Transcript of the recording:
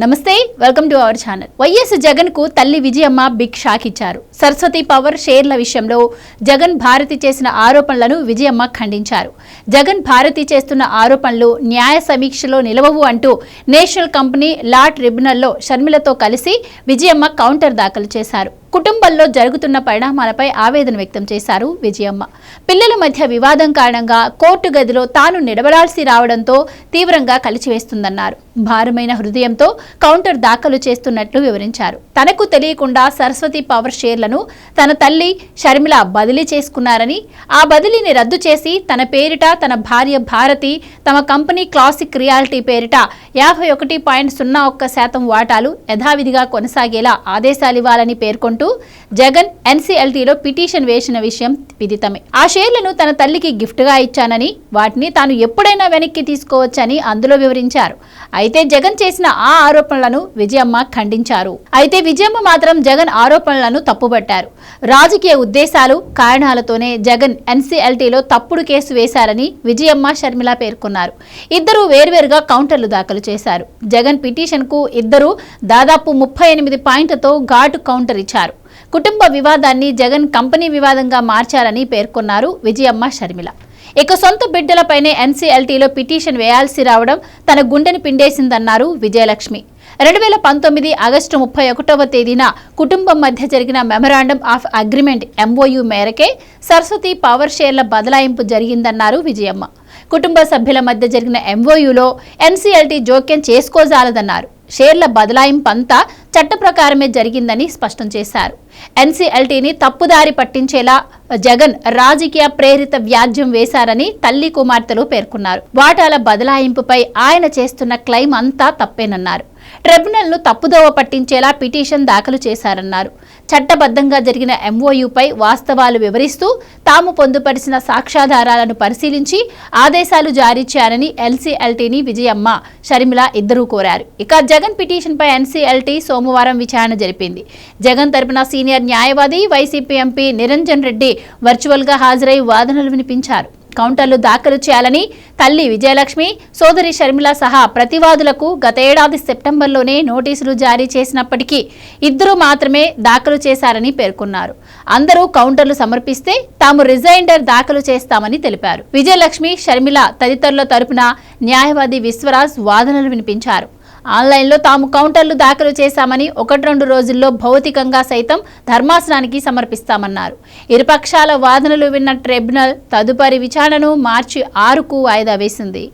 నమస్తే welcome to our channel. YS జగన్కు తల్లి విజయమ్మ బిగ్ షాక్ ఇచ్చారు. సరస్వతి పవర్ షేర్ల విషయంలో జగన్ భారతి చేసిన ఆరోపణలను విజయమ్మ ఖండించారు. జగన్ భారతి చేస్తున్న ఆరోపణలు న్యాయ సమీక్షలో నిలవవు అంటూ నేషనల్ కంపెనీ లా ట్రిబ్యునల్లో షర్మిలతో కలిసి విజయమ్మ కౌంటర్ దాఖలు చేశారు. కుటుంబంలో జరుగుతున్న పరిణామాలపై ఆవేదన వ్యక్తం చేశారు విజయమ్మ. పిల్లల మధ్య వివాదం కారణంగా కోర్టు గదిలో తాను నిలబడాల్సి రావడంతో తీవ్రంగా కలిచివేస్తుందన్నారు. భారమైన హృదయంతో కౌంటర్ దాఖలు చేస్తున్నట్లు వివరించారు. తనకు తెలియకుండా సరస్వతి పవర్ షేర్లను తన తల్లి షర్మిల బదిలీ చేసుకున్నారని ఆ బదిలీని రద్దు చేసి తన పేరిట తన భార్య భారతి తమ కంపెనీ క్లాసిక్ రియాలిటీ పేరిట యాభై ఒకటి పాయింట్ సున్నా ఒక్క శాతం వాటాలు యథావిధిగా కొనసాగేలా ఆదేశాలివ్వాలని పేర్కొంటూ జగన్ ఎన్సీఎల్టీలో పిటిషన్ వేసిన విషయం విదితమే. ఆ షేర్లను తన తల్లికి గిఫ్ట్గా ఇచ్చానని వాటిని తాను ఎప్పుడైనా వెనక్కి తీసుకోవచ్చని అందులో వివరించారు. అయితే జగన్ చేసిన ఆ ఆరోపణలను విజయమ్మ ఖండించారు. అయితే విజయమ్మ మాత్రం జగన్ ఆరోపణలను తప్పుబట్టారు రాజకీయ ఉద్దేశాలు కారణాలతోనే జగన్ ఎన్సీఎల్టీలో తప్పుడు కేసు వేశారని విజయమ్మ షర్మిల పేర్కొన్నారు. ఇద్దరు వేర్వేరుగా కౌంటర్లు దాఖలు చేశారు. జగన్ పిటిషన్కు ఇద్దరు దాదాపు ముప్పై ఎనిమిది పాయింట్లతో ఘాటు కౌంటర్ ఇచ్చారు. కుటుంబ వివాదాన్ని జగన్ కంపెనీ వివాదంగా మార్చారని పేర్కొన్నారు విజయమ్మ షర్మిల. ఇక సొంత బిడ్డలపైనే ఎన్సీఎల్టీలో పిటిషన్ వేయాల్సి రావడం తన గుండెని పిండేసిందన్నారు విజయలక్ష్మి. రెండు వేల పంతొమ్మిది ఆగస్టు ముప్పై ఒకటవ తేదీన కుటుంబం మధ్య జరిగిన మెమరాండం ఆఫ్ అగ్రిమెంట్ ఎంఓయు మేరకే సరస్వతి పవర్ షేర్ల బదలాయింపు జరిగిందన్నారు విజయమ్మ. కుటుంబ సభ్యుల మధ్య జరిగిన ఎంఓయూలో ఎన్సీఎల్టీ జోక్యం చేసుకోజాలదన్నారు. షేర్ల బదలాయింపు అంతా చట్ట ప్రకారమే జరిగిందని స్పష్టం చేశారు. ఎన్సీఎల్టీని తప్పుదారి పట్టించేలా జగన్ రాజకీయ ప్రేరిత వ్యాజ్యం వేశారని తల్లి కుమార్తెలు పేర్కొన్నారు. వాటాల బదలాయింపుపై ఆయన చేస్తున్న క్లెయిమ్ అంతా తప్పేనన్నారు. ట్రిబ్యునల్ను తప్పుదోవ పట్టించేలా పిటిషన్ దాఖలు చేశారన్నారు. చట్టబద్ధంగా జరిగిన ఎంఓయూపై వాస్తవాలు వివరిస్తూ తాము పొందుపరిచిన సాక్ష్యాధారాలను పరిశీలించి ఆదేశాలు జారీ చేయాలని ఎల్సీఎల్టీని విజయమ్మ షర్మిల ఇద్దరూ కోరారు. ఇక జగన్ పిటిషన్పై ఎన్సీఎల్టీ సోమవారం విచారణ జరిపింది. జగన్ తరపున సీనియర్ సీనియర్ న్యాయవాది వైసీపీ ఎంపీ నిరంజన్ రెడ్డి వర్చువల్గా హాజరై వాదనలు వినిపించారు. కౌంటర్లు దాఖలు చేయాలని తల్లి విజయలక్ష్మి సోదరి షర్మిల సహా ప్రతివాదులకు గత ఏడాది సెప్టెంబర్లోనే నోటీసులు జారీ చేసినప్పటికీ ఇద్దరు మాత్రమే దాఖలు చేశారని పేర్కొన్నారు. అందరూ కౌంటర్లు సమర్పిస్తే తాము రిజైండర్ దాఖలు చేస్తామని తెలిపారు. విజయలక్ష్మి షర్మిల తదితరుల తరపున న్యాయవాది విశ్వరాజ్ వాదనలు వినిపించారు. ఆన్లైన్లో తాము కౌంటర్లు దాఖలు చేశామని ఒకటి రెండు రోజుల్లో భౌతికంగా సైతం ధర్మాసనానికి సమర్పిస్తామన్నారు. ఇరుపక్షాల వాదనలు విన్న ట్రిబ్యునల్ తదుపరి విచారణను మార్చి ఆరుకు వాయిదా వేసింది.